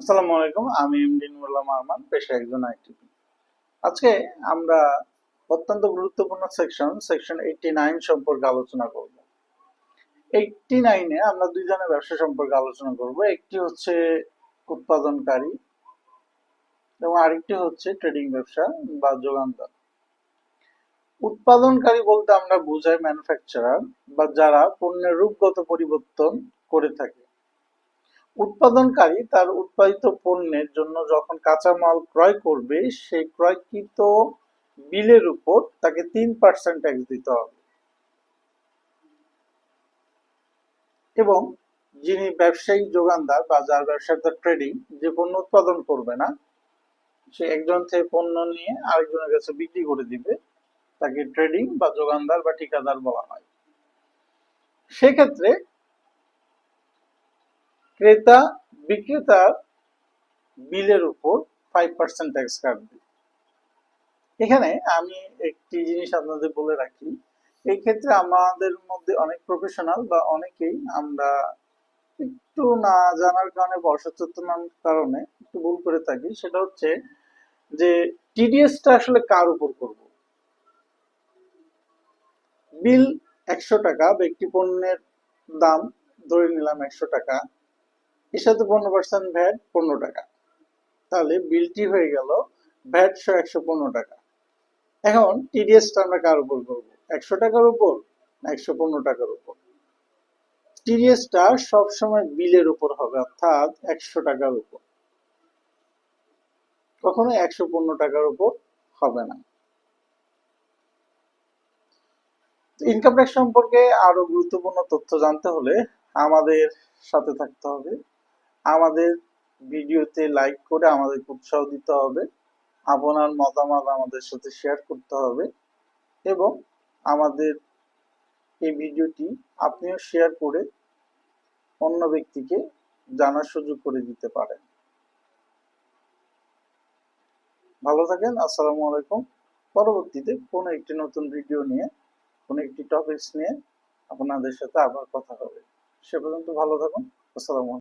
আসসালামু আলাইকুম, আমি মারমান পেশা একজন আজকে আমরা অত্যন্ত গুরুত্বপূর্ণ সেকশন সেকশন এইটটি নাইন সম্পর্কে আলোচনা করব। এইটটি নাইনে আমরা দুই ধরনের ব্যবসা সম্পর্কে আলোচনা করব। একটি হচ্ছে উৎপাদনকারী এবং আরেকটি হচ্ছে ট্রেডিং ব্যবসা বা যোগানদার। উৎপাদনকারী বলতে আমরা বুঝাই ম্যানুফ্যাকচারার বা যারা পণ্যের রূপগত পরিবর্তন করে থাকে। উৎপাদনকারী তার উৎপাদিত পণ্যের জন্য যখন কাঁচামাল ক্রয় করবে সেই ক্রয়কৃত বিলের উপর তাকে তিন পার্সেন্ট ট্যাক্স দিতে হবে। এবং যিনি ব্যবসায়িক যোগানদার বা যার ব্যবসাটা ট্রেডিং যে পণ্য উৎপাদন করবে না, সে একজন থেকে পণ্য নিয়ে আরেকজনের কাছে বিক্রি করে দিবে, তাকে ট্রেডিং বা যোগানদার বা ঠিকাদার বলা হয়। সেক্ষেত্রে ক্রেতা বিক্রেতার বিলের উপর ফাইভ পার্সেন্ট ট্যাক্স কাটবে এখানে আমি একটি জিনিস আপনাদের বলে রাখি, এই ক্ষেত্রে আমাদের মধ্যে অনেক প্রফেশনাল বা অনেকেই আমরা একটু না জানার কারণে বা অসচেতনার কারণে একটু ভুল করে থাকি, সেটা হচ্ছে যে টিডিএসটা আসলে কার উপর করব? বিল একশো টাকা বা একটি পণ্যের দাম ধরে নিলাম একশো টাকা এর সাথে পনেরো পার্সেন্ট ভ্যাট পনেরো টাকা। তাহলে বিলটি হয়ে গেল ভ্যাট সহ একশো পনেরো টাকা। এখন টিডিএসটা আমরা কার উপর করব? একশো টাকার উপর না একশো পনেরো টাকার উপর? টিডিএসটা সবসময় বিলের উপর হবে, অর্থাৎ একশো টাকার উপর। কখনো একশো পনেরো টাকার উপর হবে না। ইনকাম ট্যাক্স সম্পর্কে আরও গুরুত্বপূর্ণ তথ্য জানতে হলে আমাদের সাথে থাকতে হবে। আমাদের ভিডিওতে লাইক করে আমাদেরকে উৎসাহ দিতে হবে। আপনার মতামত আমাদের সাথে শেয়ার করতে হবে এবং আমাদের এই ভিডিওটি আপনিও শেয়ার করে অন্য ব্যক্তিকে জানার সুযোগ করে দিতে পারেন। ভালো থাকেন, আসসালামু আলাইকুম। পরবর্তীতে কোনো একটি নতুন ভিডিও নিয়ে, কোনো একটি টপিকস নিয়ে আপনাদের সাথে আবার কথা হবে। সে পর্যন্ত ভালো থাকুন। আসসালামু